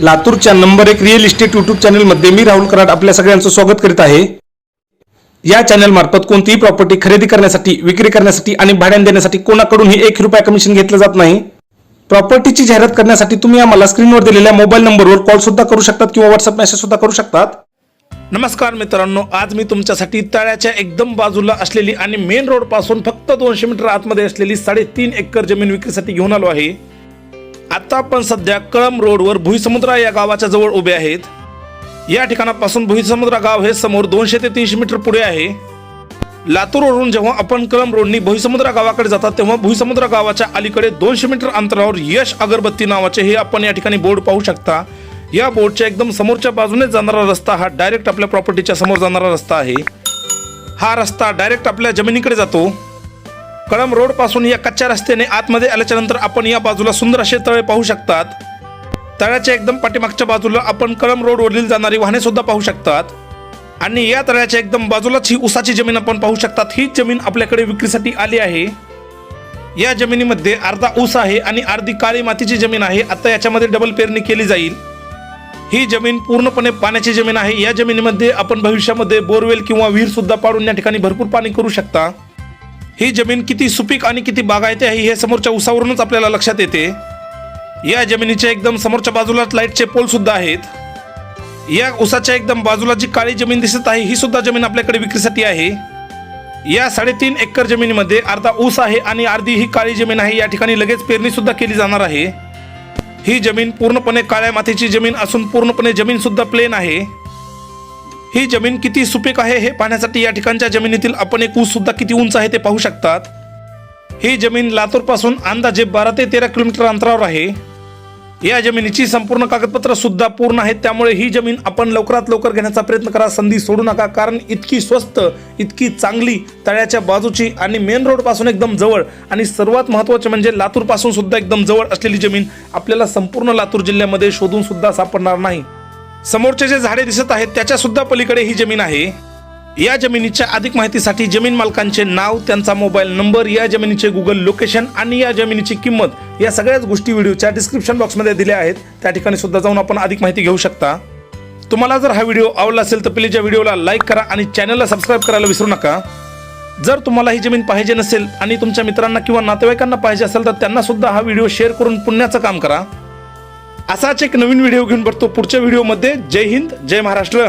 लातूरच्या नंबर एक real estate YouTube चॅनलमध्ये मी राहुल कराड आपल्या सगळ्यांचं स्वागत करीत आहे. या चॅनल मार्फत कोणतीही प्रॉपर्टी खरेदी करण्यासाठी विक्री करण्यासाठी आणि भाड्याने देण्यासाठी कोणाकडूनही एक रुपया कमिशन घेतलं जात नाही. प्रॉपर्टीची जाहिरात करण्यासाठी तुम्ही आम्हाला स्क्रीनवर दिलेल्या मोबाईल नंबरवर कॉल सुद्धा करू शकतात किंवा व्हॉट्सअप मेसेज सुद्धा करू शकतात. नमस्कार मित्रांनो आज मी तुमच्यासाठी तळ्याच्या एकदम बाजूला असलेली आणि मेन रोडपासून फक्त दोनशे मीटर आतमध्ये असलेली साडेतीन एकर जमीन विक्रीसाठी घेऊन आलो आहे. आत्ता आपण सध्या कळम रोडवर भुईसमुद्रा या गावाच्या जवळ उभे आहेत. या ठिकाणापासून भुईसमुद्रा गाव हे समोर दोनशे ते तीनशे मीटर पुढे आहे. लातूरवरून जेव्हा आपण कळम रोडनी भुईसमुद्रा गावाकडे जातात तेव्हा भुईसमुद्रा गावाच्या अलीकडे दोनशे मीटर अंतरावर यश अगरबत्ती नावाचे हे आपण या ठिकाणी बोर्ड पाहू शकता. या बोर्डच्या एकदम समोरच्या बाजूने जाणारा रस्ता हा डायरेक्ट आपल्या प्रॉपर्टीच्या समोर जाणारा रस्ता आहे. हा रस्ता डायरेक्ट आपल्या जमिनीकडे जातो. कळम रोडपासून या कच्च्या रस्त्याने आतमध्ये आल्याच्यानंतर आपण या बाजूला सुंदर असे तळे पाहू शकतात. तळ्याच्या एकदम पाठीमागच्या बाजूला आपण कळम रोडवरील जाणारी वाहने सुद्धा पाहू शकतात. आणि या तळ्याच्या एकदम बाजूलाच ही उसाची जमीन आपण पाहू शकतात. ही जमीन आपल्याकडे विक्रीसाठी आली आहे. या जमिनीमध्ये अर्धा ऊस आहे आणि अर्धी काळी मातीची जमीन आहे. आता याच्यामध्ये डबल पेरणी केली जाईल. ही जमीन पूर्णपणे पाण्याची जमीन आहे. या जमिनीमध्ये आपण भविष्यामध्ये बोरवेल किंवा विहीर सुद्धा पाडून या ठिकाणी भरपूर पाणी करू शकता. ही जमीन किती सुपीक आणि किती बागायती आहे हे समोरच्या उसावरूनच आपल्याला लक्षात येते. या जमिनीच्या एकदम समोरच्या बाजूलाच लाईटचे पोल सुद्धा आहेत. या उसाच्या एकदम बाजूला जी काळी जमीन दिसत आहे ही सुद्धा जमीन आपल्याकडे विक्रीसाठी आहे. या साडेतीन एकर जमिनीमध्ये अर्धा ऊस आहे आणि अर्धी ही काळी जमीन आहे या ठिकाणी लगेच पेरणी सुद्धा केली जाणार आहे. ही जमीन पूर्णपणे काळ्या मातीची जमीन असून पूर्णपणे जमीन सुद्धा प्लेन आहे. ही जमीन किती सुपीक आहे हे पाहण्यासाठी या ठिकाणच्या जमिनीतील आपण एक ऊस सुद्धा किती उंच आहे ते पाहू शकतात. ही जमीन लातूरपासून अंदाजे बारा ते तेरा किलोमीटर अंतरावर आहे. या जमिनीची संपूर्ण कागदपत्र सुद्धा पूर्ण आहेत त्यामुळे ही जमीन आपण लवकरात लवकर घेण्याचा प्रयत्न करा संधी सोडू नका कारण इतकी स्वस्त इतकी चांगली तळ्याच्या बाजूची आणि मेन रोडपासून एकदम जवळ आणि सर्वात महत्त्वाचे म्हणजे लातूरपासून सुद्धा एकदम जवळ असलेली जमीन आपल्याला संपूर्ण लातूर जिल्ह्यामध्ये शोधून सुद्धा सापडणार नाही. समोरचे जे झाडे दिसत आहेत त्याच्या सुद्धा पलीकडे ही जमीन आहे. या जमिनीच्या अधिक माहितीसाठी जमीन मालकांचे नाव त्यांचा मोबाईल नंबर या जमिनीचे गुगल लोकेशन आणि या जमिनीची किंमत या सगळ्याच गोष्टी व्हिडिओच्या डिस्क्रिप्शन बॉक्समध्ये दिल्या आहेत. त्या ठिकाणी सुद्धा जाऊन आपण अधिक माहिती घेऊ शकता. तुम्हाला जर हा व्हिडिओ आवडला असेल तर प्लीज या व्हिडिओला लाईक करा आणि चॅनलला सबस्क्राईब करायला विसरू नका. जर तुम्हाला ही जमीन पाहिजे नसेल आणि तुमच्या मित्रांना किंवा नातेवाईकांना पाहिजे असेल तर त्यांना सुद्धा हा व्हिडिओ शेअर करून पुण्याचं काम करा. असाच एक नवीन व्हिडिओ घेऊन बघतो पुढच्या व्हिडिओमध्ये जय हिंद जय महाराष्ट्र.